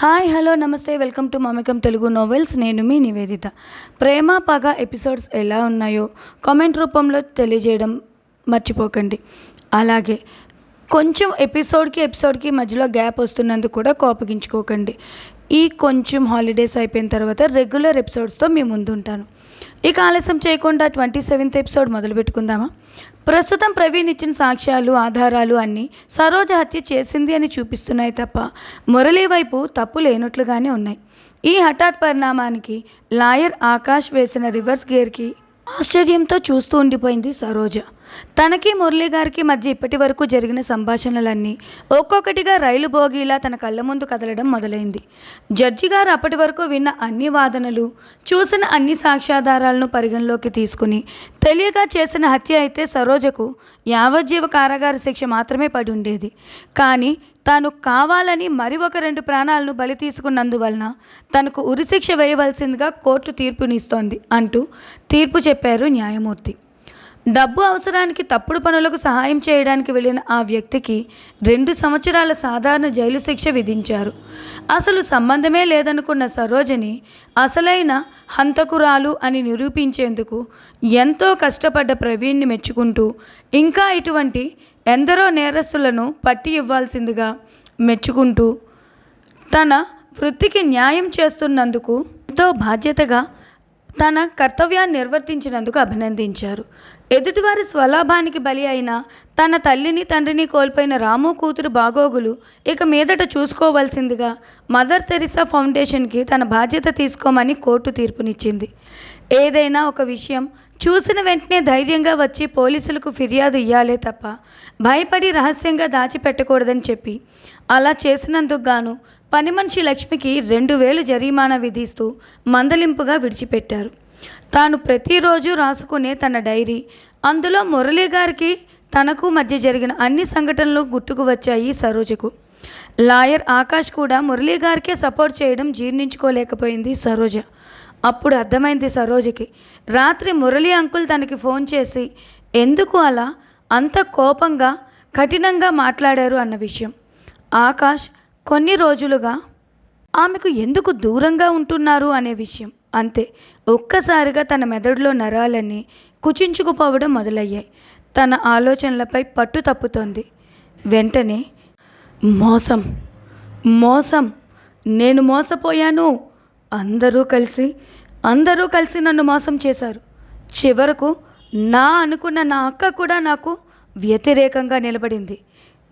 Hi hello నమస్తే welcome to Mamakam Telugu novels. నేను మీ నివేదిత. ప్రేమ పగ ఎపిసోడ్స్ ఎలా ఉన్నాయో కామెంట్ రూపంలో తెలియజేయడం మర్చిపోకండి. అలాగే కొంచెం ఎపిసోడ్కి ఎపిసోడ్కి మధ్యలో గ్యాప్ వస్తున్నందుకు కూడా కోపగించుకోకండి. ఈ కొంచెం హాలిడేస్ అయిపోయిన తర్వాత రెగ్యులర్ ఎపిసోడ్స్తో మీ ముందు ఉంటాను ఇక ఆలస్యం చేయకుండా ట్వంటీ సెవెంత్ ఎపిసోడ్ మొదలు పెట్టుకుందామా? ప్రస్తుతం ప్రవీణ్ ఇచ్చిన సాక్ష్యాలు ఆధారాలు అన్నీ సరోజ హత్య చేసింది అని చూపిస్తున్నాయి తప్ప మురళీ వైపు తప్పు లేనట్లుగానే ఉన్నాయి. ఈ హఠాత్ పరిణామానికి లాయర్ ఆకాష్ వేసిన రివర్స్ గేర్కి ఆశ్చర్యంతో చూస్తూ ఉండిపోయింది సరోజ. తనకి మురళీగారికి మధ్య ఇప్పటి వరకు జరిగిన సంభాషణలన్నీ ఒక్కొక్కటిగా రైలు బోగీలా తన కళ్ళ ముందు కదలడం మొదలైంది. జడ్జి గారు అప్పటి వరకు విన్న అన్ని వాదనలు చూసిన అన్ని సాక్ష్యాధారాలను పరిగణలోకి తీసుకుని తెలియక చేసిన హత్య అయితే సరోజకు యావజ్జీవ కారాగార శిక్ష మాత్రమే పడి ఉండేది. కానీ తాను కావాలని మరి ఒక రెండు ప్రాణాలను బలి తీసుకున్నందువలన తనకు ఉరిశిక్ష వేయవలసిందిగా కోర్టు తీర్పునిస్తోంది అంటూ తీర్పు చెప్పారు న్యాయమూర్తి. డబ్బు అవసరానికి తప్పుడు పనులకు సహాయం చేయడానికి వెళ్ళిన ఆ వ్యక్తికి రెండు సంవత్సరాల సాధారణ జైలు శిక్ష విధించారు. అసలు సంబంధమే లేదనుకున్న సరోజని అసలైన హంతకురాలు అని నిరూపించేందుకు ఎంతో కష్టపడ్డ ప్రవీణ్ని మెచ్చుకుంటూ ఇంకా ఇటువంటి ఎందరో నేరస్తులను పట్టి ఇవ్వాల్సిందిగా మెచ్చుకుంటూ తన వృత్తికి న్యాయం చేస్తున్నందుకు ఎంతో బాధ్యతగా తన కర్తవ్యాన్ని నిర్వర్తించినందుకు అభినందించారు. ఎదుటివారి స్వలాభానికి బలి అయిన తన తల్లిని తండ్రిని కోల్పోయిన రాము కూతురు బాగోగులు ఇక మీదట చూసుకోవాల్సిందిగా మదర్ తెరిసా ఫౌండేషన్కి తన బాధ్యత తీసుకోమని కోర్టు తీర్పునిచ్చింది. ఏదైనా ఒక విషయం చూసిన వెంటనే ధైర్యంగా వచ్చి పోలీసులకు ఫిర్యాదు ఇయ్యాలే తప్ప భయపడి రహస్యంగా దాచిపెట్టకూడదని చెప్పి అలా చేసినందుకు గాను పని మనిషి లక్ష్మికి రెండు వేలు జరిమానా విధిస్తూ మందలింపుగా విడిచిపెట్టారు. తాను ప్రతిరోజు రాసుకునే తన డైరీ. అందులో మురళీ గారికి తనకు మధ్య జరిగిన అన్ని సంఘటనలు గుర్తుకు వచ్చాయి సరోజకు. లాయర్ ఆకాష్ కూడా మురళీ గారికే సపోర్ట్ చేయడం జీర్ణించుకోలేకపోయింది సరోజ. అప్పుడు అర్థమైంది సరోజకి రాత్రి మురళీ అంకుల్ తనకి ఫోన్ చేసి ఎందుకు అలా? అంత కోపంగా కఠినంగా మాట్లాడారు? అన్న విషయం. ఆకాష్ కొన్ని రోజులుగా ఆమెకు ఎందుకు దూరంగా ఉంటున్నారు? అనే విషయం. అంతే. ఒక్కసారిగా తన మెదడులో నరాలన్నీ కుచించుకుపోవడం మొదలయ్యాయి. తన ఆలోచనలపై పట్టు తప్పుతోంది. వెంటనే మోసం మోసం నేను మోసపోయాను. అందరూ కలిసి అందరూ కలిసి నన్ను మోసం చేశారు. చివరకు నా అనుకున్న నా అక్క కూడా నాకు వ్యతిరేకంగా నిలబడింది.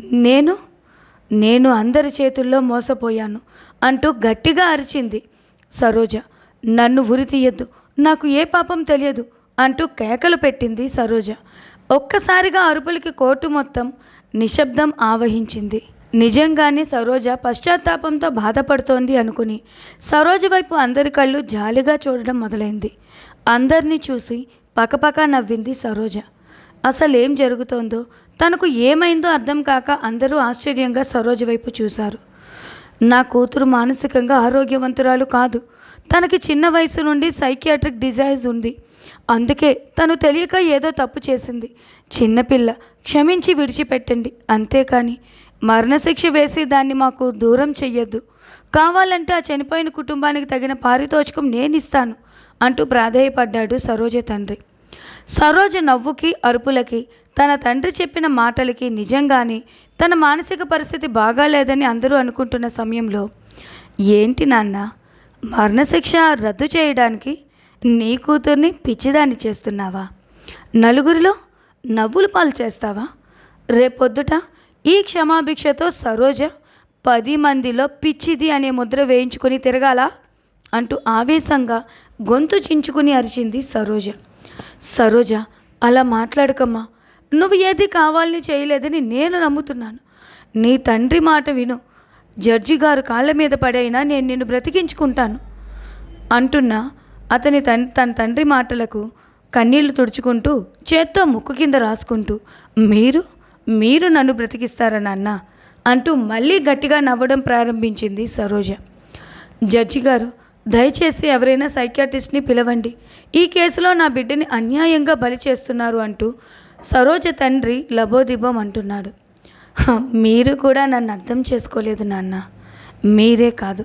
నేను నేను అందరి చేతుల్లో మోసపోయాను అంటూ గట్టిగా అరిచింది సరోజ. నన్ను ఉరి తీయద్దు. నాకు ఏ పాపం తెలియదు అంటూ కేకలు పెట్టింది సరోజ. ఒక్కసారిగా అరుపులకి కోర్టు మొత్తం నిశ్శబ్దం ఆవహించింది. నిజంగానే సరోజ పశ్చాత్తాపంతో బాధపడుతోంది అనుకుని సరోజ వైపు అందరి కళ్ళు జాలిగా చూడడం మొదలైంది. అందరినీ చూసి పకపక నవ్వింది సరోజ. అసలేం జరుగుతోందో తనకు ఏమైందో అర్థం కాక అందరూ ఆశ్చర్యంగా సరోజ వైపు చూశారు. నా కూతురు మానసికంగా ఆరోగ్యవంతురాలు కాదు. తనకి చిన్న వయసు నుండి సైకియాట్రిక్ డిజైజ్ ఉంది. అందుకే తను తెలియక ఏదో తప్పు చేసింది. చిన్నపిల్ల క్షమించి విడిచిపెట్టండి. అంతేకాని మరణశిక్ష వేసి దాన్ని మాకు దూరం చెయ్యొద్దు. కావాలంటే ఆ చనిపోయిన కుటుంబానికి తగిన పారితోషికం నేను ఇస్తాను అంటూ ప్రాధేయపడ్డాడు సరోజ తండ్రి. సరోజ నవ్వుకి అరుపులకి తన తండ్రి చెప్పిన మాటలకి నిజంగానే తన మానసిక పరిస్థితి బాగాలేదని అందరూ అనుకుంటున్న సమయంలో ఏంటి నాన్న మరణశిక్ష రద్దు చేయడానికి నీ కూతుర్ని పిచ్చిదాన్ని చేస్తున్నావా? నలుగురిలో నవ్వులు పాలు చేస్తావా? రేపొద్దుట ఈ క్షమాభిక్షతో సరోజ పది మందిలో పిచ్చిది అనే ముద్ర వేయించుకుని తిరగాల? అంటూ ఆవేశంగా గొంతు చించుకుని అరిచింది సరోజ. సరోజ అలా మాట్లాడకమ్మా. నువ్వు ఏది కావాలని చేయలేదని నేను నమ్ముతున్నాను. నీ తండ్రి మాట విను. జడ్జి గారు కాళ్ళ మీద పడైనా నేను నిన్ను బ్రతికించుకుంటాను. అంటున్న అతని తన్ తన తండ్రి మాటలకు కన్నీళ్ళు తుడుచుకుంటూ చేత్తో ముక్కు కింద రాసుకుంటూ మీరు మీరు నన్ను బ్రతికిస్తారా నాన్న? అంటూ మళ్ళీ గట్టిగా నవ్వడం ప్రారంభించింది సరోజ. జడ్జి గారు దయచేసి ఎవరైనా సైకియాట్రిస్ట్ని పిలవండి. ఈ కేసులో నా బిడ్డని అన్యాయంగా బలి చేస్తున్నారు అంటూ సరోజ తండ్రి లబోదిబం అంటున్నాడు. మీరు కూడా నన్ను అర్థం చేసుకోలేదు నాన్న. మీరే కాదు.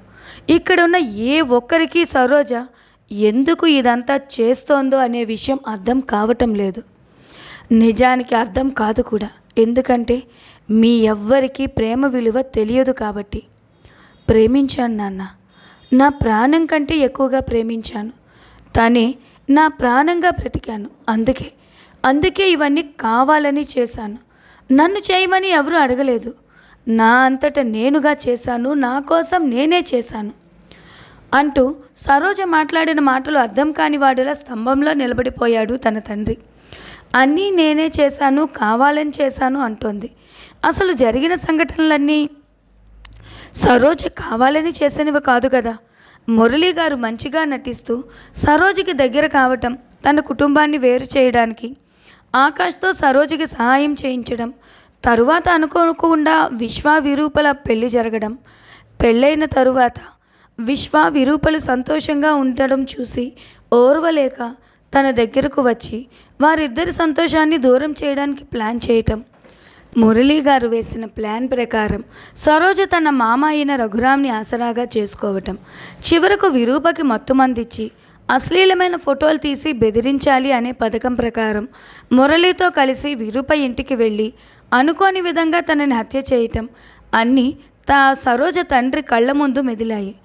ఇక్కడ ఉన్న ఏ ఒక్కరికి సరోజ ఎందుకు ఇదంతా చేస్తోందో అనే విషయం అర్థం కావటం లేదు. నిజానికి అర్థం కాదు కూడా. ఎందుకంటే మీ ఎవ్వరికీ ప్రేమ విలువ తెలియదు కాబట్టి. ప్రేమించాను నాన్న. నా ప్రాణం కంటే ఎక్కువగా ప్రేమించాను. తనే నా ప్రాణంగా బ్రతికాను. అందుకే. అందుకే ఇవన్నీ కావాలని చేశాను. నన్ను చేయమని ఎవరూ అడగలేదు. నా అంతట నేనుగా చేశాను నా కోసం నేనే చేశాను అంటూ సరోజ మాట్లాడిన మాటలు అర్థం కాని వాడిలా స్తంభంలో నిలబడిపోయాడు తన తండ్రి. అన్నీ నేనే చేశాను కావాలని చేశాను అంటోంది. అసలు జరిగిన సంఘటనలన్నీ సరోజ కావాలని చేసినవి కాదు కదా. మురళీ గారు మంచిగా నటిస్తూ సరోజకి దగ్గర కావటం తన కుటుంబాన్ని వేరు చేయడానికి ఆకాష్తో సరోజకి సహాయం చేయించడం తరువాత అనుకోకుండా విశ్వ విరూపల పెళ్ళి జరగడం పెళ్ళైన తరువాత విశ్వ విరూపలు సంతోషంగా ఉండడం చూసి ఓర్వలేక తన దగ్గరకు వచ్చి వారిద్దరి సంతోషాన్ని దూరం చేయడానికి ప్లాన్ చేయటం. మురళీ గారు వేసిన ప్లాన్ ప్రకారం సరోజ తన మామ అయిన రఘురామ్ని ఆసరాగా చేసుకోవటం. చివరకు విరూపకి మత్తుమందిచ్చి అశ్లీలమైన ఫోటోలు తీసి బెదిరించాలి అనే పథకం ప్రకారం మురళితో కలిసి విరూప ఇంటికి వెళ్ళి అనుకోని విధంగా తనని హత్య చేయటం అన్నీ తా సరోజ తండ్రి కళ్ళ ముందు మెదిలాయి.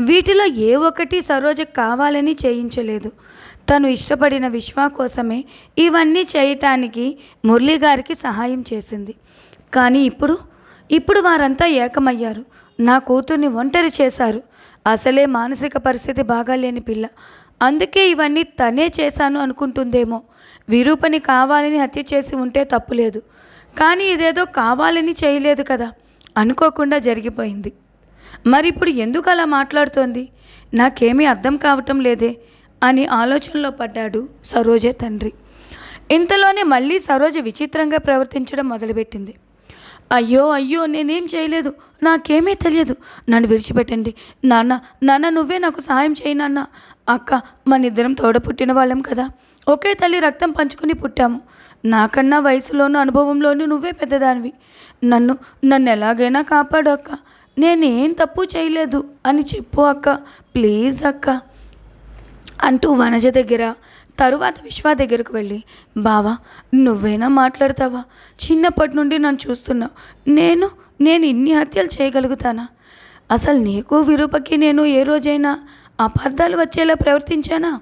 వీటిలో ఏ ఒక్కటి సరోజ కావాలని చేయించలేదు. తను ఇష్టపడిన విశ్వ కోసమే ఇవన్నీ చేయటానికి మురళి గారికి సహాయం చేసింది. కానీ ఇప్పుడు ఇప్పుడు వారంతా ఏకమయ్యారు. నా కూతుర్ని ఒంటరి చేశారు. అసలే మానసిక పరిస్థితి బాగాలేని పిల్ల. అందుకే ఇవన్నీ తనే చేశాను అనుకుంటుందేమో. విరూపని కావాలని హత్య చేసి ఉంటే తప్పులేదు కానీ ఇదేదో కావాలని చేయలేదు కదా. అనుకోకుండా జరిగిపోయింది. మరి ఇప్పుడు ఎందుకు అలా మాట్లాడుతోంది? నాకేమీ అర్థం కావటం లేదే అని ఆలోచనలో పడ్డాడు సరోజ తండ్రి. ఇంతలోనే మళ్ళీ సరోజ విచిత్రంగా ప్రవర్తించడం మొదలుపెట్టింది. అయ్యో అయ్యో నేనేం చేయలేదు. నాకేమీ తెలియదు. నన్ను విడిచిపెట్టండి. నాన్న నాన్న నువ్వే నాకు సహాయం చేయి నాన్న. అక్క మన ఇద్దరం తోడ పుట్టిన వాళ్ళం కదా. ఒకే తల్లి రక్తం పంచుకుని పుట్టాము. నాకన్నా వయసులోనూ అనుభవంలోనూ నువ్వే పెద్దదానివి. నన్ను నన్ను ఎలాగైనా కాపాడు అక్క. నేనేం తప్పు చేయలేదు అని చెప్పు అక్క. ప్లీజ్ అక్క. అంటూ వనజ దగ్గర తరువాత విశ్వ దగ్గరకు వెళ్ళి బావా నువ్వేనా మాట్లాడతావా? చిన్నప్పటి నుండి నన్ను చూస్తున్నావు నేను నేను ఇన్ని హత్యలు చేయగలుగుతానా? అసలు నీకు విరూపకి నేను ఏ రోజైనా అపార్థాలు వచ్చేలా ప్రవర్తించానా?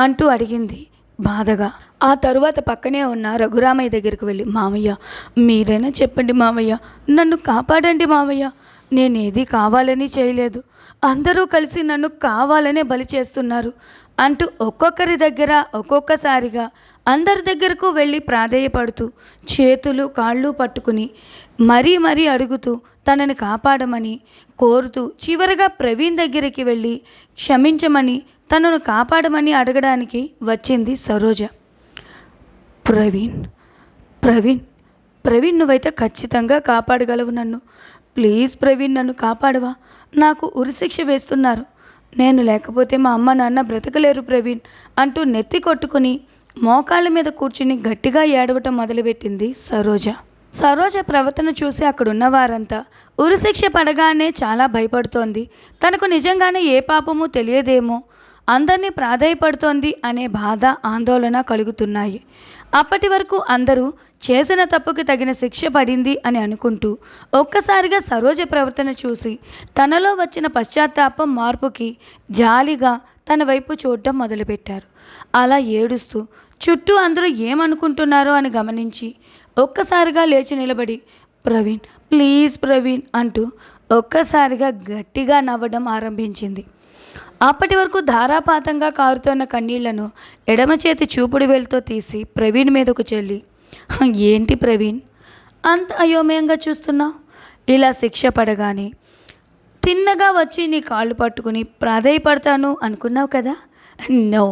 అంటూ అడిగింది బాధగా. ఆ తరువాత పక్కనే ఉన్న రఘురామయ్య దగ్గరికి వెళ్ళి మామయ్య మీరైనా చెప్పండి మామయ్య నన్ను కాపాడండి మామయ్య నేనేది కావాలని చేయలేదు. అందరూ కలిసి నన్ను కావాలనే బలి చేస్తున్నారు. అంటూ ఒక్కొక్కరి దగ్గర ఒక్కొక్కసారిగా అందరి దగ్గరకు వెళ్ళి ప్రాధేయపడుతూ చేతులు కాళ్ళు పట్టుకుని మరీ మరీ అడుగుతూ తనని కాపాడమని కోరుతూ చివరగా ప్రవీణ్ దగ్గరికి వెళ్ళి క్షమించమని తనను కాపాడమని అడగడానికి వచ్చింది సరోజ. ప్రవీణ్ ప్రవీణ్ ప్రవీణ్ నువ్వైతే ఖచ్చితంగా కాపాడగలవు నన్ను. ప్లీజ్ ప్రవీణ్ నన్ను కాపాడవా? నాకు ఉరిశిక్ష వేస్తున్నారు. నేను లేకపోతే మా అమ్మ నాన్న బ్రతకలేరు ప్రవీణ్ అంటూ నెత్తి కొట్టుకుని మోకాళ్ళ మీద కూర్చుని గట్టిగా ఏడవటం మొదలుపెట్టింది సరోజ. సరోజ ప్రవర్తన చూసి అక్కడున్న వారంతా ఉరిశిక్ష పడగానే చాలా భయపడుతోంది. తనకు నిజంగానే ఏ పాపము తెలియదేమో. అందరినీ ప్రాధాయపడుతోంది అనే బాధ ఆందోళన కలుగుతున్నాయి. అప్పటి వరకు అందరూ చేసిన తప్పుకి తగిన శిక్ష పడింది అని అనుకుంటూ ఒక్కసారిగా సరోజ ప్రవర్తన చూసి తనలో వచ్చిన పశ్చాత్తాపం మార్పుకి జాలిగా తన వైపు చూడటం మొదలుపెట్టారు. అలా ఏడుస్తూ చుట్టూ అందరూ ఏమనుకుంటున్నారో? అని గమనించి ఒక్కసారిగా లేచి నిలబడి ప్రవీణ్ ప్లీజ్ ప్రవీణ్ అంటూ ఒక్కసారిగా గట్టిగా నవ్వడం ఆరంభించింది. అప్పటి వరకు ధారాపాతంగా కారుతున్న కన్నీళ్ళను ఎడమ చేతి చూపుడు వేలుతో తీసి ప్రవీణ్ మీదకు చెల్లి ఏంటి ప్రవీణ్? అంత అయోమయంగా చూస్తున్నావు ఇలా శిక్ష పడగానే తిన్నగా వచ్చి నీ కాళ్ళు పట్టుకుని ప్రాధేయపడతాను అనుకున్నావు కదా? No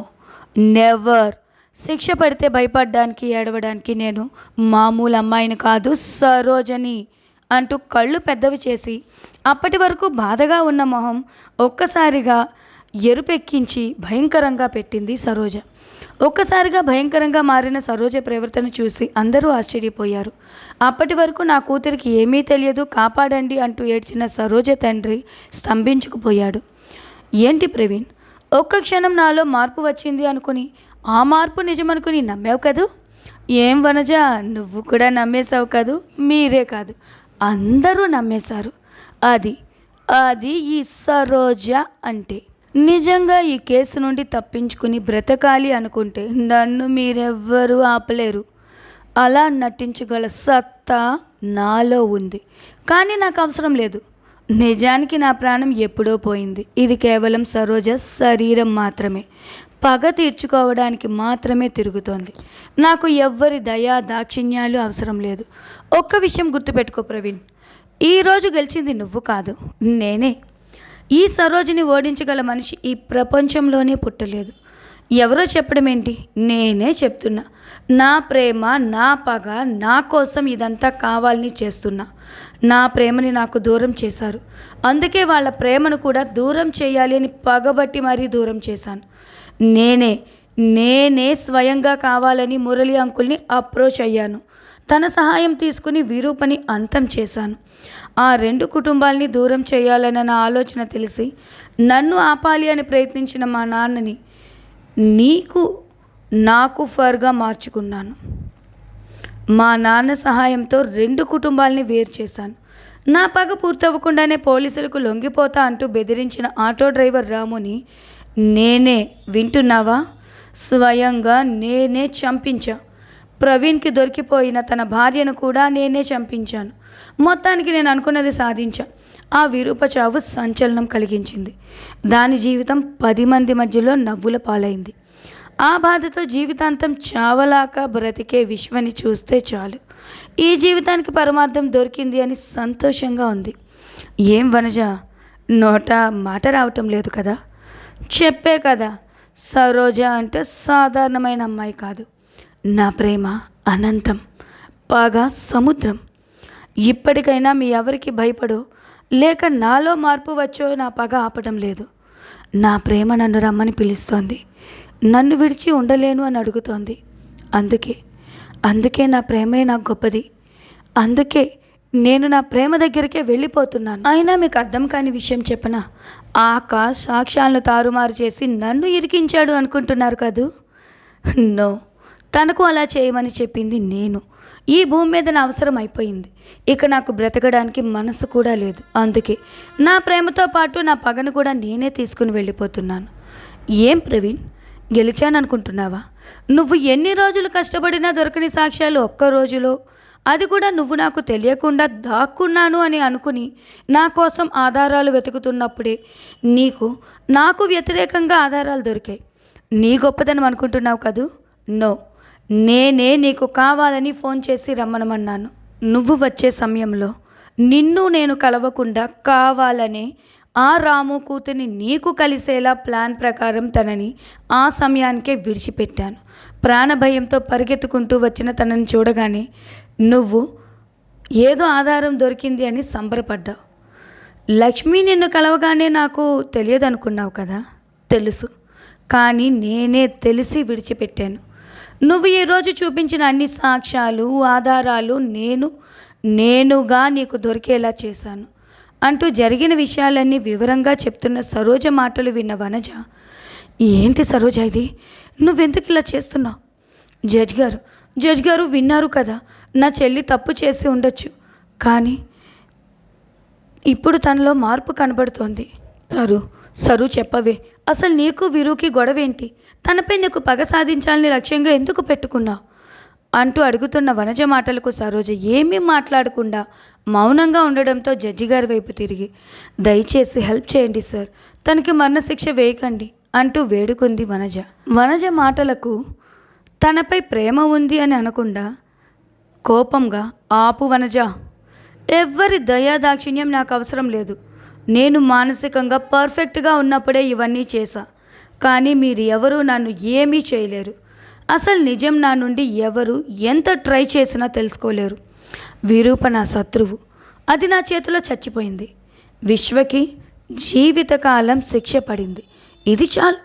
never. శిక్ష పడితే భయపడడానికి ఏడవడానికి నేను మామూలు అమ్మాయిని కాదు సరోజని అంటూ కళ్ళు పెద్దవి చేసి అప్పటి వరకు బాధగా ఉన్న మొహం ఒక్కసారిగా ఎరుపెక్కించి భయంకరంగా పెట్టింది సరోజ. ఒక్కసారిగా భయంకరంగా మారిన సరోజ ప్రవర్తన చూసి అందరూ ఆశ్చర్యపోయారు. అప్పటి వరకు నా కూతురికి ఏమీ తెలియదు కాపాడండి అంటూ ఏడ్చిన సరోజ తండ్రి స్తంభించుకుపోయాడు. ఏంటి ప్రవీణ్ ఒక్క క్షణం నాలో మార్పు వచ్చింది అనుకుని ఆ మార్పు నిజమనుకుని నమ్మావు కదూ? ఏం వనజ నువ్వు కూడా నమ్మేశావు కాదు? మీరే కాదు అందరూ నమ్మేశారు. అది అది ఈ సరోజ అంటే నిజంగా ఈ కేసు నుండి తప్పించుకుని బ్రతకాలి అనుకుంటే నన్ను మీరెవ్వరూ ఆపలేరు. అలా నటించగల సత్తా నాలో ఉంది. కానీ నాకు అవసరం లేదు. నిజానికి నా ప్రాణం ఎప్పుడో పోయింది. ఇది కేవలం సరోజ శరీరం మాత్రమే. పగ తీర్చుకోవడానికి మాత్రమే తిరుగుతోంది. నాకు ఎవ్వరి దయా దాక్షిణ్యాలు అవసరం లేదు. ఒక్క విషయం గుర్తుపెట్టుకో ప్రవీణ్. ఈరోజు గెలిచింది నువ్వు కాదు నేనే. ఈ సరోజిని ఓడించగల మనిషి ఈ ప్రపంచంలోనే పుట్టలేదు. ఎవరో చెప్పడం ఏంటి? నేనే చెప్తున్నా. నా ప్రేమ నా పగ నా కోసం ఇదంతా కావాలని చేస్తున్నా. నా ప్రేమని నాకు దూరం చేశారు. అందుకే వాళ్ళ ప్రేమను కూడా దూరం చేయాలి అని పగబట్టి మరీ దూరం చేశాను. నేనే నేనే స్వయంగా కావాలని మురళి అంకుల్ని అప్రోచ్ అయ్యాను. తన సహాయం తీసుకుని విరూపని అంతం చేశాను. ఆ రెండు కుటుంబాల్ని దూరం చేయాలన్న నా ఆలోచన తెలిసి నన్ను ఆపాలి అని ప్రయత్నించిన మా నాన్నని నీకు నాకు ఫర్గా మార్చుకున్నాను. మా నాన్న సహాయంతో రెండు కుటుంబాల్ని వేరు చేశాను. నా పగ పూర్తవ్వకుండానే పోలీసులకు లొంగిపోతా అంటూ బెదిరించిన ఆటో డ్రైవర్ రాముని నేనే వింటున్నావా? స్వయంగా నేనే చంపించా. ప్రవీణ్కి దొరికిపోయిన తన భార్యను కూడా నేనే చంపించాను. మొత్తానికి నేను అనుకున్నది సాధించా. ఆ విరూప చావు సంచలనం కలిగించింది. దాని జీవితం పది మంది మధ్యలో నవ్వుల పాలైంది. ఆ బాధతో జీవితాంతం చావలాక బ్రతికే విశ్వని చూస్తే చాలు. ఈ జీవితానికి పరమార్థం దొరికింది అని సంతోషంగా ఉంది. ఏం వనజ? నోట మాట రావటం లేదు కదా? చెప్పే కదా. సరోజ అంటే సాధారణమైన అమ్మాయి కాదు. నా ప్రేమ అనంతం పాగా సముద్రం. ఇప్పటికైనా మీ ఎవరికి భయపడో లేక నాలో మార్పు వచ్చో నా పగ ఆపటం లేదు. నా ప్రేమ నన్ను రమ్మని పిలుస్తోంది. నన్ను విడిచి ఉండలేను అని అడుగుతోంది. అందుకే అందుకే నా ప్రేమే నాకు గొప్పది. అందుకే నేను నా ప్రేమ దగ్గరికే వెళ్ళిపోతున్నాను. అయినా మీకు అర్థం కాని విషయం చెప్పనా? ఆకాశ్ సాక్ష్యాలను తారుమారు చేసి నన్ను ఇరికించాడు అనుకుంటున్నారు కదూ? నో. తనకు అలా చేయమని చెప్పింది నేను. ఈ భూమి మీద నా అవసరం అయిపోయింది. ఇక నాకు బ్రతకడానికి మనసు కూడా లేదు. అందుకే నా ప్రేమతో పాటు నా పగను కూడా నేనే తీసుకుని వెళ్ళిపోతున్నాను. ఏం ప్రవీణ్? గెలిచాననుకుంటున్నావా? నువ్వు ఎన్ని రోజులు కష్టపడినా దొరకని సాక్ష్యాలు ఒక్క రోజులో. అది కూడా నువ్వు నాకు తెలియకుండా దాక్కున్నాను అని అనుకుని నా కోసం ఆధారాలు వెతుకుతున్నప్పుడే నీకు నాకు వ్యతిరేకంగా ఆధారాలు దొరికాయి. నీ గొప్పదనం అనుకుంటున్నావు కదూ? నో. నేనే నీకు కావాలని ఫోన్ చేసి రమ్మనమన్నాను. నువ్వు వచ్చే సమయంలో నిన్ను నేను కలవకుండా కావాలని ఆ రాము కూతుని నీకు కలిసేలా ప్లాన్ ప్రకారం తనని ఆ సమయానికే విడిచిపెట్టాను. ప్రాణభయంతో పరిగెత్తుకుంటూ వచ్చిన తనని చూడగానే నువ్వు ఏదో ఆధారం దొరికింది అని సంబరపడ్డావు. లక్ష్మి నిన్ను కలవగానే నాకు తెలియదు అనుకున్నావు కదా? తెలుసు. కానీ నేనే తెలిసి విడిచిపెట్టాను. నువ్వు ఈరోజు చూపించిన అన్ని సాక్ష్యాలు ఆధారాలు నేను నేనుగా నీకు దొరికేలా చేశాను. అంటూ జరిగిన విషయాలన్నీ వివరంగా చెప్తున్న సరోజ మాటలు విన్న వనజ ఏంటి సరోజ ఇది? నువ్వెందుకు ఇలా చేస్తున్నావు? జడ్జ్ గారు జడ్జ్ గారు విన్నారు కదా నా చెల్లి తప్పు చేసి ఉండొచ్చు. కానీ ఇప్పుడు తనలో మార్పు కనబడుతోంది. సరు సరు చెప్పవే. అసలు నీకు వీరుకి గొడవ ఏంటి తనపై నీకు పగ సాధించాలని లక్ష్యంగా ఎందుకు పెట్టుకున్నావు? అంటూ అడుగుతున్న వనజ మాటలకు సరోజ ఏమీ మాట్లాడకుండా మౌనంగా ఉండడంతో జడ్జి గారి వైపు తిరిగి దయచేసి హెల్ప్ చేయండి సార్ తనకి మరణశిక్ష వేయకండి అంటూ వేడుకుంది వనజ. వనజ మాటలకు తనపై ప్రేమ ఉంది అని అనకుండా కోపంగా ఆపు వనజ ఎవ్వరి దయాదాక్షిణ్యం నాకు అవసరం లేదు. నేను మానసికంగా పర్ఫెక్ట్గా ఉన్నప్పుడే ఇవన్నీ చేశా. కానీ మీరు ఎవరూ నన్ను ఏమీ చేయలేరు. అసలు నిజం నా నుండి ఎవరు ఎంత ట్రై చేసినా తెలుసుకోలేరు. విరూప నా శత్రువు. అది నా చేతిలో చచ్చిపోయింది. విశ్వకి జీవితకాలం శిక్ష పడింది. ఇది చాలు.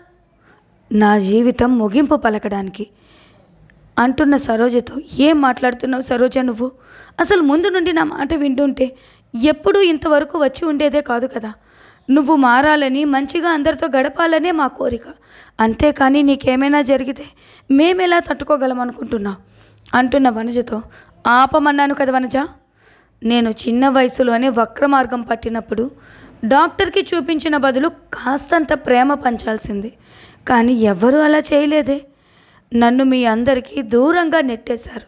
నా జీవితం ముగింపు పలకడానికి. అంటున్న సరోజతో ఏం మాట్లాడుతున్నావు సరోజ నువ్వు? అసలు ముందు నుండి నా మాట వింటుంటే ఎప్పుడూ ఇంతవరకు వచ్చి ఉండేదే కాదు కదా. నువ్వు మారాలని మంచిగా అందరితో గడపాలనే మా కోరిక. అంతేకాని నీకేమైనా జరిగితే మేమెలా తట్టుకోగలం అనుకుంటున్నా అంటున్న వనజతో ఆపమన్నాను కదా వనజ? నేను చిన్న వయసులోనే వక్ర మార్గం పట్టినప్పుడు డాక్టర్కి చూపించిన బదులు కాస్తంత ప్రేమ పంచాల్సింది. కానీ ఎవ్వరూ అలా చేయలేదే. నన్ను మీ అందరికీ దూరంగా నెట్టేశారు.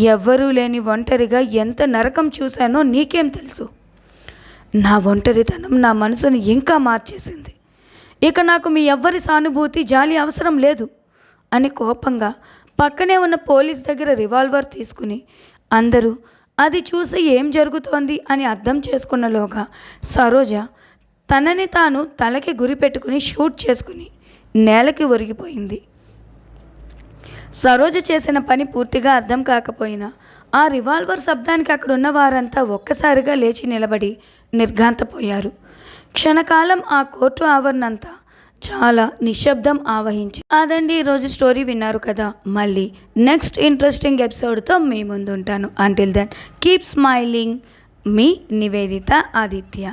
ఎవ్వరూ లేని ఒంటరిగా ఎంత నరకం చూశానో నీకేం తెలుసు? నా ఒంటరితనం నా మనసును ఇంకా మార్చేసింది. ఇక నాకు మీ ఎవ్వరి సానుభూతి జాలి అవసరం లేదు అని కోపంగా పక్కనే ఉన్న పోలీస్ దగ్గర రివాల్వర్ తీసుకుని అందరూ అది చూసి ఏం జరుగుతోంది అని అర్థం చేసుకున్నలోగా సరోజ తనని తాను తలకి గురి పెట్టుకుని షూట్ చేసుకుని నేలకి ఒరిగిపోయింది. సరోజ చేసిన పని పూర్తిగా అర్థం కాకపోయినా ఆ రివాల్వర్ శబ్దానికి అక్కడున్న వారంతా ఒక్కసారిగా లేచి నిలబడి నిర్ఘాంతపోయారు. క్షణకాలం ఆ కోర్టు ఆవరణంతా చాలా నిశ్శబ్దం ఆవహించి. అదండి ఈరోజు స్టోరీ విన్నారు కదా. మళ్ళీ నెక్స్ట్ ఇంట్రెస్టింగ్ ఎపిసోడ్తో మీ ముందు ఉంటాను అంటిల్ దెన్ కీప్ స్మైలింగ్ మీ నివేదిత ఆదిత్య.